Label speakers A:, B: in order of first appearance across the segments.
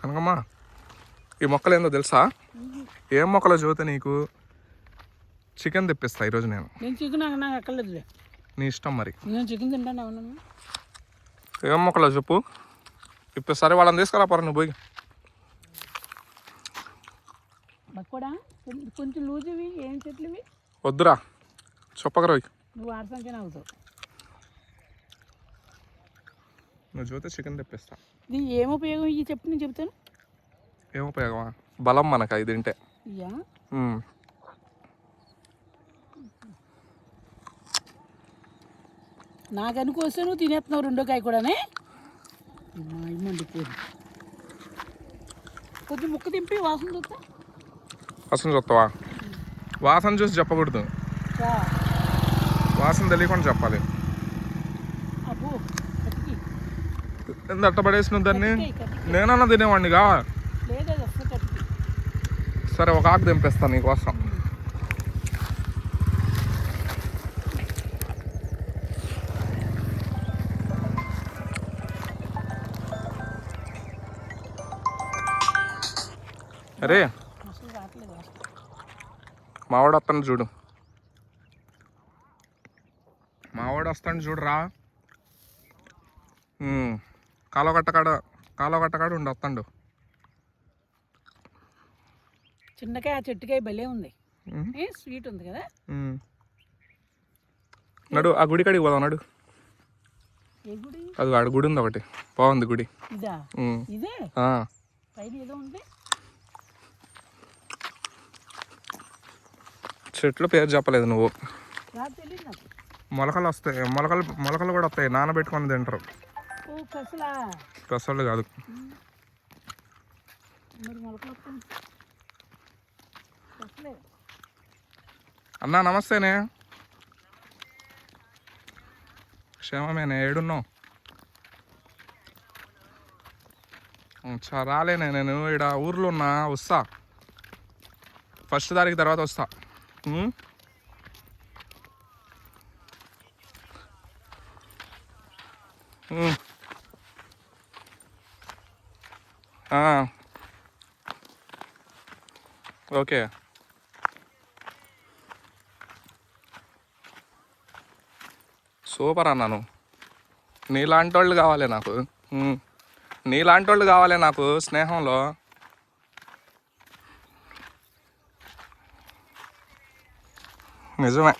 A: కనకమ్మా ఈ మొక్కలు ఏందో తెలుసా? ఏం మొక్కలో చూతే నీకు? చికెన్ తెప్పిస్తా ఈరోజు నేను.
B: నేను చికెన్ నాకు అక్కర్లేదులే.
A: నీ ఇష్టం మరి.
B: నేను చికెన్ తింటాను అవును
A: ఏం మొక్కలో చెప్పు. ఇప్పుడు సరే వాళ్ళని తీసుకురా పర నువ్వు పోయి.
B: కూడా కొంచెం లూజ్ ఇవి ఏం
A: వద్దురా చెప్పకరోయ్
B: నువ్వు అవుతావు
A: నువ్వు చూస్తే చికెన్ తెప్పిస్తా.
B: ఇది ఏం ఉపయోగం ఇవి చెప్పు నేను చెప్తాను?
A: ఏం ఉపయోగమా? బలం మనకు అది తింటే.
B: నాకు అనుకోస్తే నువ్వు తినేస్తున్నావు రెండో కాయ కూడానే? మండిపోయింది కొంచెం ముక్క తింపి వాసన చూస్తా.
A: వాసన చూస్తావా? వాసన చూసి చెప్పకూడదు. వాసన తెలియకుండా చెప్పాలి. ఎంత అట్ట పడేసిన దాన్ని. నేనన్నా తినేవాడినిగా? సరే ఒక ఆకు దింపేస్తాను నీకోసం. అరే మావాడు వస్తాను చూడు. మావాడు వస్తాను చూడురా ఉమ్, కాలువ కట్టకాడ కాలువ కట్టకాడ ఉండి వస్తాడు
B: చిన్నకాయ ఆ చెట్టుకాయ భలే ఉంది. ఏ స్వీట్ ఉంది కదా.
A: నడు ఆ గుడి కాడికి పోదాం నడు.
B: ఏ గుడి?
A: అది ఆడ గుడి ఉంది ఒకటి. బాగుంది గుడి.
B: ఇదా?
A: ఉమ్,
B: ఇదే?
A: ఆ.
B: పైన ఏదో ఉంది?
A: చెట్లు పేరు చెప్పలేదు నువ్వు.
B: రాదు తెలియదు నాకు.
A: మొలకలు వస్తాయి మొలకలు మొలకలు కూడా వస్తాయి నానబెట్టుకొని తింటారు. పెసలు కాదు. అన్నా నమస్తేనే. క్షేమమేనే ఏడున్నావు? చా రాలేనే నేను. ఇక్కడ ఊర్లో ఉన్నా వస్తా. ఫస్ట్ తారీఖు తర్వాత వస్తా. ఉం? ఉం. ఆ. ఓకే. సూపర్ అన్నాను నీలాంటి వాళ్ళు కావాలి నాకు. నీలాంటి వాళ్ళు కావాలి నాకు స్నేహంలో. నిజమే.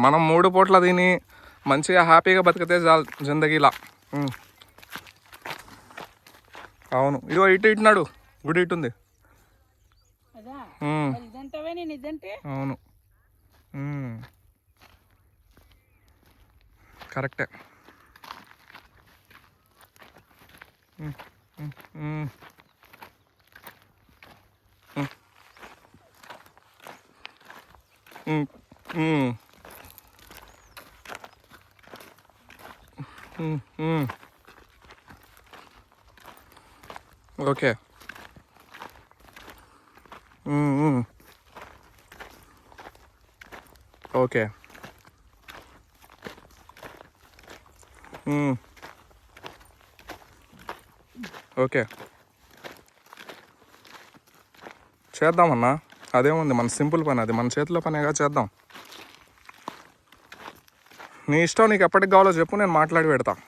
A: మనం మూడు పూట్ల తిని మంచిగా హ్యాపీగా బతికితే చాలు జిందగీలా. అవును. ఇదిగో ఇటు ఇటున్నాడు గుడి ఇటు ఉంది. అవును. కరెక్టే. మ్మ్, మ్మ్, మ్మ్. మ్మ్. మ్మ్, మ్మ్. మ్మ్, మ్మ్. ఓకే. ఓకే. ఓకే. చేద్దామన్నా. అదేముంది మన సింపుల్ పని అది. మన చేతిలో పనేగా చేద్దాం. నీ ఇష్టం నీకు ఎప్పటికి కావాలో చెప్పు నేను మాట్లాడి పెడతాను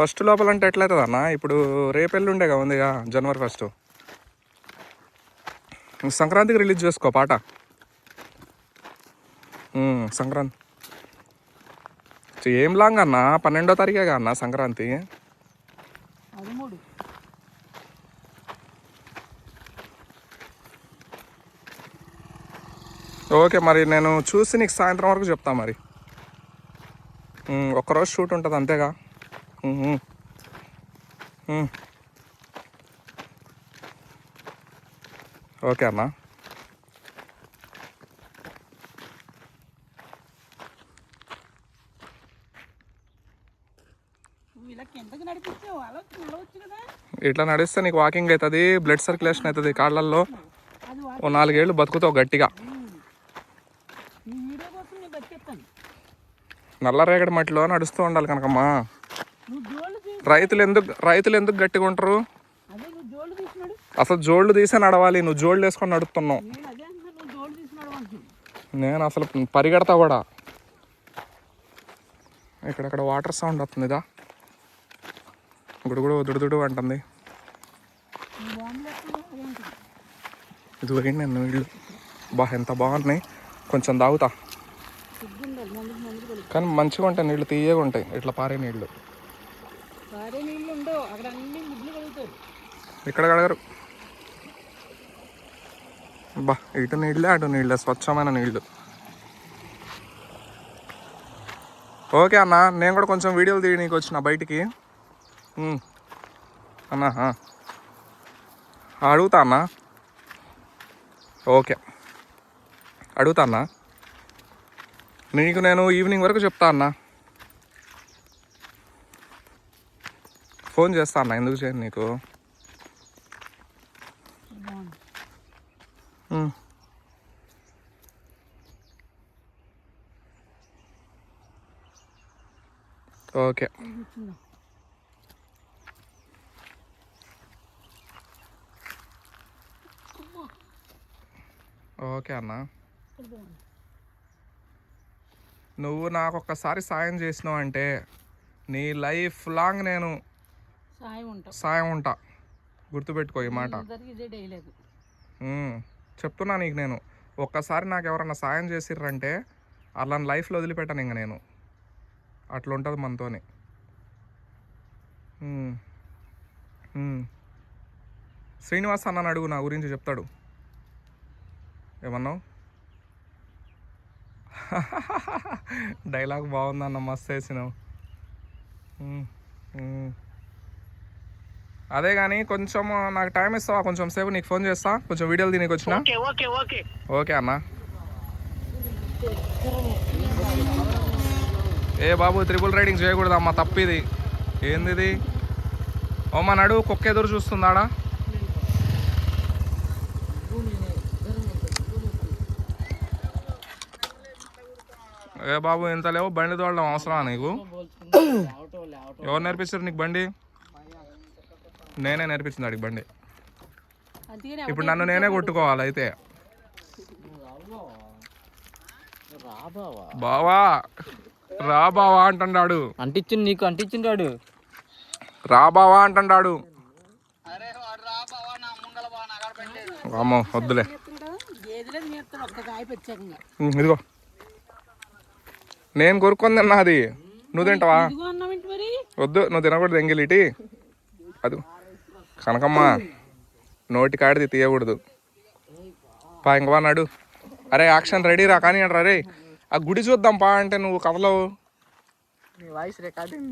A: ఫస్ట్ లోపల అంటే ఎట్లయితుంది అన్న? ఇప్పుడు రేపెల్లుండేగా ఉందిగా జనవరి ఫస్ట్. సంక్రాంతికి రిలీజ్ చేసుకో పాట. సంక్రాంతి. ఏం లాంగ్ అన్న? పన్నెండో తారీఖేగా అన్న సంక్రాంతి? ఓకే మరి నేను చూసి నీకు సాయంత్రం వరకు చెప్తా మరి. ఒక్కరోజు షూట్ ఉంటుంది అంతేగా. ఓకే
B: అలా నడవచ్చు కదా.
A: ఇట్లా నడిస్తే నీకు వాకింగ్ అవుతుంది బ్లడ్ సర్క్యులేషన్ అవుతుంది కాళ్ళల్లో. ఓ నాలుగేళ్ళు బతుకుతావు గట్టిగా. నల్లరేగడి మట్టిలో నడుస్తూ ఉండాలి కనకమ్మా రైతులు ఎందుకు రైతులు ఎందుకు గట్టిగా ఉంటారు? అసలు జోళ్ళు తీసే నడవాలి నువ్వు జోళ్ళు వేసుకొని నడుపుతున్నావు.
B: నేను
A: అసలు పరిగెడతా కూడా. ఇక్కడక్కడ వాటర్ సౌండ్ వస్తుందిదా గుడుగుడు దుడుదుడు అంటుంది. ఇది పోయింది నేను నీళ్ళు బా ఎంత బాగున్నాయి. కొంచెం తాగుతా. కానీ మంచిగా ఉంటాయి నీళ్ళు తీయగా ఉంటాయి ఇట్లా పారే నీళ్ళు
B: పారే నీళ్ళు ఉండవు అక్కడ అన్ని ముడ్లు కలుగుతారు
A: ఇక్కడ కడగరు. బా ఇటు నీళ్ళే అటు నీళ్ళే స్వచ్ఛమైన నీళ్ళు. ఓకే అన్న నేను కూడా కొంచెం వీడియోలు తీయడానికి వచ్చిన బయటికి. అన్నా అడుగుతా అన్న. ఓకే. అడుగుతా అన్న. నీకు నేను ఈవినింగ్ వరకు చెప్తా అన్న. ఫోన్ చేస్తా అన్న ఎందుకు చేయను నీకు
B: బాగుంది
A: ఉమ్. ఓకే. ఓకే అన్న. నువ్వు నాకు ఒక్కసారి సాయం చేసినావు అంటే నీ లైఫ్ లాంగ్ నేను
B: సాయం ఉంటాం
A: సాయం ఉంటా. గుర్తుపెట్టుకో ఈ మాట. చెప్తున్నా నీకు నేను. ఒక్కసారి నాకు ఎవరన్నా సాయం చేసిర్రంటే అలా లైఫ్లో వదిలిపెట్టాను ఇంక నేను. అట్లా ఉంటుంది మనతోని. శ్రీనివాస్ అన్నని అడుగు నా గురించి చెప్తాడు. ఏమన్నావు? డైలాగ్ బాగుందన్న మస్తు వేసినావు. అదే కానీ కొంచెం నాకు టైం ఇస్తావా? కొంచెం సేపు నీకు ఫోన్ చేస్తా. కొంచెం వీడియోలు దీనికి వచ్చిన
C: ఓకే ఓకే ఓకే.
A: ఓకే అన్న. ఏ బాబు త్రిపుల్ రైడింగ్ చేయకూడదమ్మా తప్పిది. ఏంది ఇది ఓ మా నడు కుక్క ఎదురు చూస్తుందాడా? ఏ బాబు ఇంత లేవు బండి తోడడం అవసరమా నీకు? ఎవరు నేర్పించారు నీకు బండి? నేనే నేర్పించింది అడిగి బండి. ఇప్పుడు నన్ను నేనే కొట్టుకోవాలి అయితే. బావా! రా బావా అంటున్నాడు.
D: అంటించింది నీకు అంటించిండాడు
A: రా బావా అంటున్నాడు. అమ్మో వద్దులే. ఉమ్, ఇదిగో. నేను కొరుక్కొని తిన్నా అది. నువ్వు తింటావా?
B: ఇదిగో అన్నామేంటి మరి?
A: వద్దు నువ్వు తినకూడదు ఎంగిలిటి అది. కనకమ్మ నోటి కాడిది తీయకూడదు. పా ఇంక వా నాడు. అరే యాక్షన్ రెడీ రా కానీ అంటారా రే ఆ గుడి చూద్దాం పా అంటే నువ్వు కథలో
D: నీ వాయిస్ రికార్డింగ్